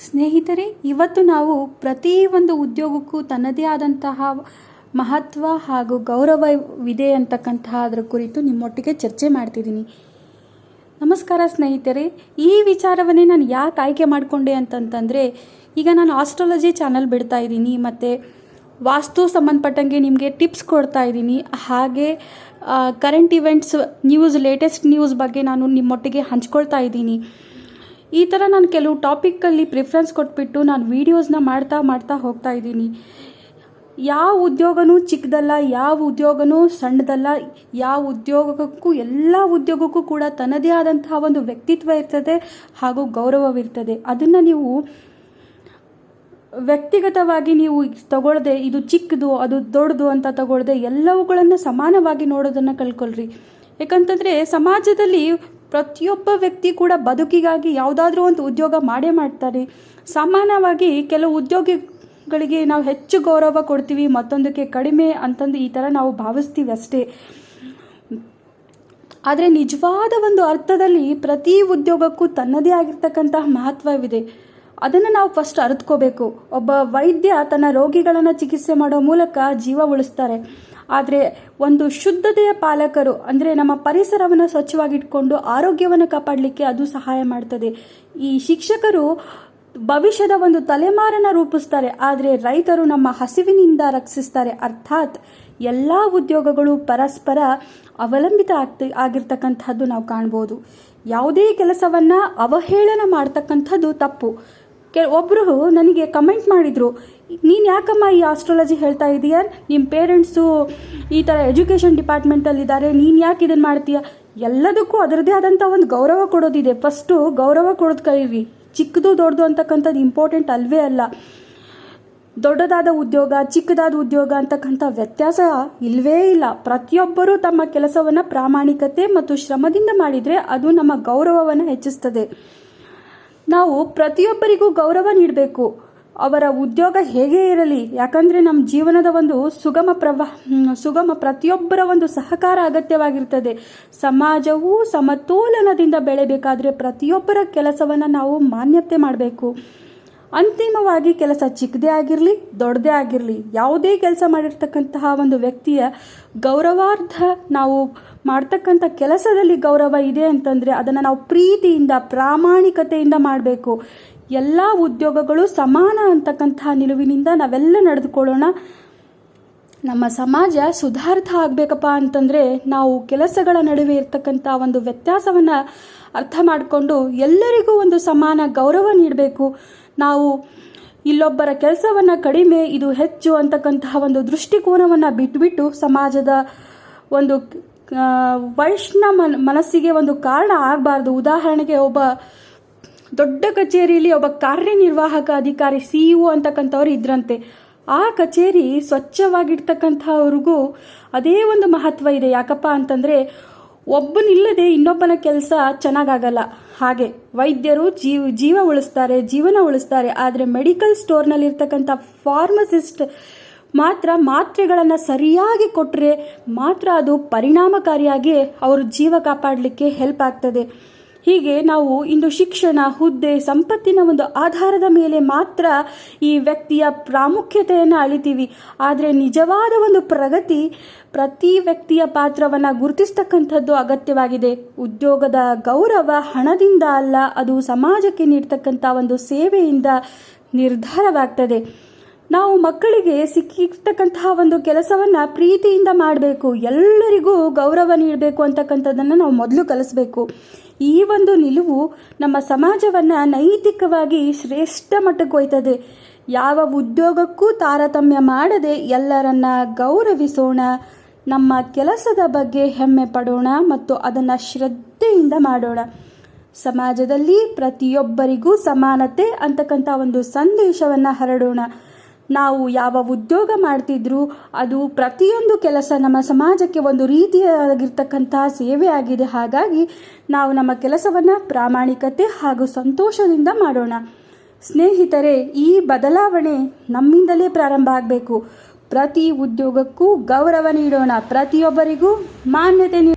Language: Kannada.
ಸ್ನೇಹಿತರೆ, ಇವತ್ತು ನಾವು ಪ್ರತಿ ಒಂದು ಉದ್ಯೋಗಕ್ಕೂ ತನ್ನದೇ ಆದಂತಹ ಮಹತ್ವ ಹಾಗೂ ಗೌರವವಿದೆ ಅಂತಕ್ಕಂತಹ ಅದರ ಕುರಿತು ನಿಮ್ಮೊಟ್ಟಿಗೆ ಚರ್ಚೆ ಮಾಡ್ತಿದ್ದೀನಿ. ನಮಸ್ಕಾರ ಸ್ನೇಹಿತರೆ, ಈ ವಿಚಾರವನ್ನೇ ನಾನು ಯಾಕೆ ಆಯ್ಕೆ ಮಾಡಿಕೊಂಡೆ ಅಂತಂತಂದರೆ, ಈಗ ನಾನು ಆಸ್ಟ್ರಾಲಜಿ ಚಾನಲ್ ಬಿಡ್ತಾ ಇದ್ದೀನಿ, ಮತ್ತು ವಾಸ್ತು ಸಂಬಂಧಪಟ್ಟಂಗೆ ನಿಮಗೆ ಟಿಪ್ಸ್ ಕೊಡ್ತಾ ಇದ್ದೀನಿ. ಹಾಗೆ current events news latest news ಬಗ್ಗೆ ನಾನು ನಿಮ್ಮೊಟ್ಟಿಗೆ ಹಂಚ್ಕೊಳ್ತಾ ಇದ್ದೀನಿ. ಈ ಥರ ನಾನು ಕೆಲವು ಟಾಪಿಕ್ಕಲ್ಲಿ ಪ್ರಿಫರೆನ್ಸ್ ಕೊಟ್ಬಿಟ್ಟು ನಾನು ವೀಡಿಯೋಸ್ನ ಮಾಡ್ತಾ ಮಾಡ್ತಾ ಹೋಗ್ತಾ ಇದ್ದೀನಿ. ಯಾವ ಉದ್ಯೋಗನೂ ಚಿಕ್ಕದಲ್ಲ ಯಾವ ಉದ್ಯೋಗನೂ ಸಣ್ಣದಲ್ಲ, ಯಾವ ಉದ್ಯೋಗಕ್ಕೂ, ಎಲ್ಲ ಉದ್ಯೋಗಕ್ಕೂ ಕೂಡ ತನ್ನದೇ ಆದಂತಹ ಒಂದು ವ್ಯಕ್ತಿತ್ವ ಇರ್ತದೆ ಹಾಗೂ ಗೌರವವಿರ್ತದೆ. ಅದನ್ನು ನೀವು ವ್ಯಕ್ತಿಗತವಾಗಿ ನೀವು ತಗೊಳ್ಳದೆ ಇದು ಚಿಕ್ಕದು ಅದು ದೊಡ್ಡದು ಅಂತ ತಗೊಳ್ಳದೆ ಎಲ್ಲವುಗಳನ್ನು ಸಮಾನವಾಗಿ ನೋಡೋದನ್ನು ಕಲ್ಕೊಳ್ರಿ ಯಾಕಂತಂದರೆ ಸಮಾಜದಲ್ಲಿ ಪ್ರತಿಯೊಬ್ಬ ವ್ಯಕ್ತಿ ಕೂಡ ಬದುಕಿಗಾಗಿ ಯಾವುದಾದ್ರೂ ಒಂದು ಉದ್ಯೋಗ ಮಾಡೇ ಮಾಡ್ತಾರೆ. ಸಾಮಾನ್ಯವಾಗಿ ಕೆಲವು ಉದ್ಯೋಗಿಗಳಿಗೆ ನಾವು ಹೆಚ್ಚು ಗೌರವ ಕೊಡ್ತೀವಿ, ಮತ್ತೊಂದಕ್ಕೆ ಕಡಿಮೆ ಅಂತಂದು ಈ ಥರ ನಾವು ಭಾವಿಸ್ತೀವಿ ಅಷ್ಟೇ. ಆದರೆ ನಿಜವಾದ ಒಂದು ಅರ್ಥದಲ್ಲಿ ಪ್ರತಿ ಉದ್ಯೋಗಕ್ಕೂ ತನ್ನದೇ ಆಗಿರ್ತಕ್ಕಂತಹ ಮಹತ್ವವಿದೆ. ಅದನ್ನು ನಾವು ಫಸ್ಟ್ ಅರಿತ್ಕೋಬೇಕು. ಒಬ್ಬ ವೈದ್ಯ ತನ್ನ ರೋಗಿಗಳನ್ನು ಚಿಕಿತ್ಸೆ ಮಾಡೋ ಮೂಲಕ ಜೀವ ಉಳಿಸ್ತಾರೆ. ಆದರೆ ಒಂದು ಶುದ್ಧತೆಯ ಪಾಲಕರು ಅಂದರೆ ನಮ್ಮ ಪರಿಸರವನ್ನು ಸ್ವಚ್ಛವಾಗಿಟ್ಕೊಂಡು ಆರೋಗ್ಯವನ್ನು ಕಾಪಾಡಲಿಕ್ಕೆ ಅದು ಸಹಾಯ ಮಾಡ್ತದೆ. ಈ ಶಿಕ್ಷಕರು ಭವಿಷ್ಯದ ಒಂದು ತಲೆಮಾರನ್ನು ರೂಪಿಸ್ತಾರೆ. ಆದರೆ ರೈತರು ನಮ್ಮ ಹಸಿವಿನಿಂದ ರಕ್ಷಿಸ್ತಾರೆ. ಅರ್ಥಾತ್ ಎಲ್ಲ ಉದ್ಯೋಗಗಳು ಪರಸ್ಪರ ಅವಲಂಬಿತ ಆಗ್ತಿ, ಆಗಿರ್ತಕ್ಕಂಥದ್ದು ನಾವು ಕಾಣ್ಬೋದು. ಯಾವುದೇ ಕೆಲಸವನ್ನು ಅವಹೇಳನ ಮಾಡ್ತಕ್ಕಂಥದ್ದು ತಪ್ಪು. ಕೆ ಒಬ್ಬರು ನನಗೆ ಕಮೆಂಟ್ ಮಾಡಿದರು, ನೀನು ಯಾಕಮ್ಮ ಈ ಆಸ್ಟ್ರಾಲಜಿ ಹೇಳ್ತಾ ಇದೀಯ? ನಿಮ್ಮ ಪೇರೆಂಟ್ಸು ಈ ಥರ ಎಜುಕೇಷನ್ ಡಿಪಾರ್ಟ್ಮೆಂಟಲ್ಲಿದ್ದಾರೆ ನೀನು ಯಾಕೆ ಇದನ್ನು ಮಾಡ್ತೀಯ? ಎಲ್ಲದಕ್ಕೂ ಅದರದೇ ಆದಂಥ ಒಂದು ಗೌರವ ಕೊಡೋದಿದೆ. ಫಸ್ಟು ಗೌರವ ಕೊಡೋದು ಕಲೀರಿ ಚಿಕ್ಕದು ದೊಡ್ಡದು ಅಂತಕ್ಕಂಥದ್ದು ಇಂಪಾರ್ಟೆಂಟ್ ಅಲ್ವೇ ಅಲ್ಲ. ದೊಡ್ಡದಾದ ಉದ್ಯೋಗ, ಚಿಕ್ಕದಾದ ಉದ್ಯೋಗ ಅಂತಕ್ಕಂಥ ವ್ಯತ್ಯಾಸ ಇಲ್ಲವೇ ಇಲ್ಲ. ಪ್ರತಿಯೊಬ್ಬರೂ ತಮ್ಮ ಕೆಲಸವನ್ನು ಪ್ರಾಮಾಣಿಕತೆ ಮತ್ತು ಶ್ರಮದಿಂದ ಮಾಡಿದರೆ ಅದು ನಮ್ಮ ಗೌರವವನ್ನು ಹೆಚ್ಚಿಸ್ತದೆ. ನಾವು ಪ್ರತಿಯೊಬ್ಬರಿಗೂ ಗೌರವ ನೀಡಬೇಕು. ಅವರ ಉದ್ಯೋಗ ಹೇಗೆ ಇರಲಿ, ಯಾಕಂದರೆ ನಮ್ಮ ಜೀವನದ ಒಂದು ಸುಗಮ ಪ್ರವಾ ಸುಗಮ ಪ್ರತಿಯೊಬ್ಬರ ಒಂದು ಸಹಕಾರ ಅಗತ್ಯವಾಗಿರ್ತದೆ. ಸಮಾಜವು ಸಮತೋಲನದಿಂದ ಬೆಳೆಬೇಕಾದ್ರೆ ಪ್ರತಿಯೊಬ್ಬರ ಕೆಲಸವನ್ನು ನಾವು ಮಾನ್ಯತೆ ಮಾಡಬೇಕು. ಅಂತಿಮವಾಗಿ ಕೆಲಸ ಚಿಕ್ಕದೇ ಆಗಿರಲಿ, ದೊಡ್ಡದೇ ಆಗಿರಲಿ, ಯಾವುದೇ ಕೆಲಸ ಮಾಡಿರ್ತಕ್ಕಂತಹ ಒಂದು ವ್ಯಕ್ತಿಯ ಗೌರವಾರ್ಥ ನಾವು ಮಾಡ್ತಕ್ಕಂಥ ಕೆಲಸದಲ್ಲಿ ಗೌರವ ಇದೆ ಅಂತಂದರೆ ಅದನ್ನು ನಾವು ಪ್ರೀತಿಯಿಂದ, ಪ್ರಾಮಾಣಿಕತೆಯಿಂದ ಮಾಡಬೇಕು. ಎಲ್ಲ ಉದ್ಯೋಗಗಳು ಸಮಾನ ಅಂತಕ್ಕಂತಹ ನಿಲುವಿನಿಂದ ನಾವೆಲ್ಲ ನಡೆದುಕೊಳ್ಳೋಣ. ನಮ್ಮ ಸಮಾಜ ಸುಧಾರಿತ ಆಗಬೇಕಪ್ಪ ಅಂತಂದರೆ ನಾವು ಕೆಲಸಗಳ ನಡುವೆ ಇರ್ತಕ್ಕಂಥ ಒಂದು ವ್ಯತ್ಯಾಸವನ್ನು ಅರ್ಥ ಮಾಡಿಕೊಂಡು ಎಲ್ಲರಿಗೂ ಒಂದು ಸಮಾನ ಗೌರವ ನೀಡಬೇಕು. ನಾವು ಇಲ್ಲೊಬ್ಬರ ಕೆಲಸವನ್ನು ಕಡಿಮೆ, ಇದು ಹೆಚ್ಚು ಅಂತಕ್ಕಂತಹ ಒಂದು ದೃಷ್ಟಿಕೋನವನ್ನು ಬಿಟ್ಬಿಟ್ಟು ಸಮಾಜದ ಒಂದು ವೈಷ್ಣ ಮನ, ಮನಸ್ಸಿಗೆ ಒಂದು ಕಾರಣ ಆಗಬಾರ್ದು. ಉದಾಹರಣೆಗೆ ಒಬ್ಬ ದೊಡ್ಡ ಕಚೇರಿಯಲ್ಲಿ ಒಬ್ಬ ಕಾರ್ಯನಿರ್ವಾಹಕ ಅಧಿಕಾರಿ, ಸಿ ಇ ಅಂತಕ್ಕಂಥವ್ರು ಇದ್ರಂತೆ. ಆ ಕಚೇರಿ ಸ್ವಚ್ಛವಾಗಿರ್ತಕ್ಕಂಥವ್ರಿಗೂ ಅದೇ ಒಂದು ಮಹತ್ವ ಇದೆ. ಯಾಕಪ್ಪ ಅಂತಂದರೆ, ಒಬ್ಬನಿಲ್ಲದೆ ಇನ್ನೊಬ್ಬನ ಕೆಲಸ ಚೆನ್ನಾಗಾಗಲ್ಲ. ಹಾಗೆ, ವೈದ್ಯರು ಜೀವ ಜೀವ ಉಳಿಸ್ತಾರೆ, ಜೀವನ ಉಳಿಸ್ತಾರೆ. ಆದರೆ ಮೆಡಿಕಲ್ ಸ್ಟೋರ್ನಲ್ಲಿರ್ತಕ್ಕಂಥ ಫಾರ್ಮಸಿಸ್ಟ್ ಮಾತ್ರ ಮಾತ್ರೆಗಳನ್ನು ಸರಿಯಾಗಿ ಕೊಟ್ಟರೆ ಮಾತ್ರ ಅದು ಪರಿಣಾಮಕಾರಿಯಾಗಿ ಅವ್ರ ಜೀವ ಕಾಪಾಡಲಿಕ್ಕೆ ಹೆಲ್ಪ್ ಆಗ್ತದೆ. ಹೀಗೆ ನಾವು ಇಂದು ಶಿಕ್ಷಣ, ಹುದ್ದೆ, ಸಂಪತ್ತಿನ ಒಂದು ಆಧಾರದ ಮೇಲೆ ಮಾತ್ರ ಈ ವ್ಯಕ್ತಿಯ ಪ್ರಾಮುಖ್ಯತೆಯನ್ನು ಅಳಿತೀವಿ. ಆದರೆ ನಿಜವಾದ ಒಂದು ಪ್ರಗತಿ ಪ್ರತಿ ವ್ಯಕ್ತಿಯ ಪಾತ್ರವನ್ನು ಗುರುತಿಸ್ತಕ್ಕಂಥದ್ದು ಅಗತ್ಯವಾಗಿದೆ. ಉದ್ಯೋಗದ ಗೌರವ ಹಣದಿಂದ ಅಲ್ಲ, ಅದು ಸಮಾಜಕ್ಕೆ ನೀಡ್ತಕ್ಕಂಥ ಒಂದು ಸೇವೆಯಿಂದ ನಿರ್ಧಾರವಾಗ್ತದೆ. ನಾವು ಮಕ್ಕಳಿಗೆ ಸಿಕ್ಕಿರ್ತಕ್ಕಂತಹ ಒಂದು ಕೆಲಸವನ್ನು ಪ್ರೀತಿಯಿಂದ ಮಾಡಬೇಕು, ಎಲ್ಲರಿಗೂ ಗೌರವ ನೀಡಬೇಕು ಅಂತಕ್ಕಂಥದ್ದನ್ನು ನಾವು ಮೊದಲು ಕಲಿಸ್ಬೇಕು. ಈ ಒಂದು ನಿಲುವು ನಮ್ಮ ಸಮಾಜವನ್ನು ನೈತಿಕವಾಗಿ ಶ್ರೇಷ್ಠ ಮಟ್ಟಕ್ಕೆ ಒಯ್ತದೆ. ಯಾವ ಉದ್ಯೋಗಕ್ಕೂ ತಾರತಮ್ಯ ಮಾಡದೆ ಎಲ್ಲರನ್ನ ಗೌರವಿಸೋಣ, ನಮ್ಮ ಕೆಲಸದ ಬಗ್ಗೆ ಹೆಮ್ಮೆ ಪಡೋಣ ಮತ್ತು ಅದನ್ನು ಶ್ರದ್ಧೆಯಿಂದ ಮಾಡೋಣ. ಸಮಾಜದಲ್ಲಿ ಪ್ರತಿಯೊಬ್ಬರಿಗೂ ಸಮಾನತೆ ಅಂತಕ್ಕಂಥ ಒಂದು ಸಂದೇಶವನ್ನು ಹರಡೋಣ. ನಾವು ಯಾವ ಉದ್ಯೋಗ ಮಾಡ್ತಿದ್ರು ಅದು ಪ್ರತಿಯೊಂದು ಕೆಲಸ ನಮ್ಮ ಸಮಾಜಕ್ಕೆ ಒಂದು ರೀತಿಯಾಗಿರ್ತಕ್ಕಂತಹ ಸೇವೆ ಆಗಿದೆ. ಹಾಗಾಗಿ ನಾವು ನಮ್ಮ ಕೆಲಸವನ್ನು ಪ್ರಾಮಾಣಿಕತೆ ಹಾಗೂ ಸಂತೋಷದಿಂದ ಮಾಡೋಣ. ಸ್ನೇಹಿತರೆ, ಈ ಬದಲಾವಣೆ ನಮ್ಮಿಂದಲೇ ಪ್ರಾರಂಭ ಆಗಬೇಕು. ಪ್ರತಿ ಉದ್ಯೋಗಕ್ಕೂ ಗೌರವ ನೀಡೋಣ. ಪ್ರತಿಯೊಬ್ಬರಿಗೂ ಮಾನ್ಯತೆ ನೀ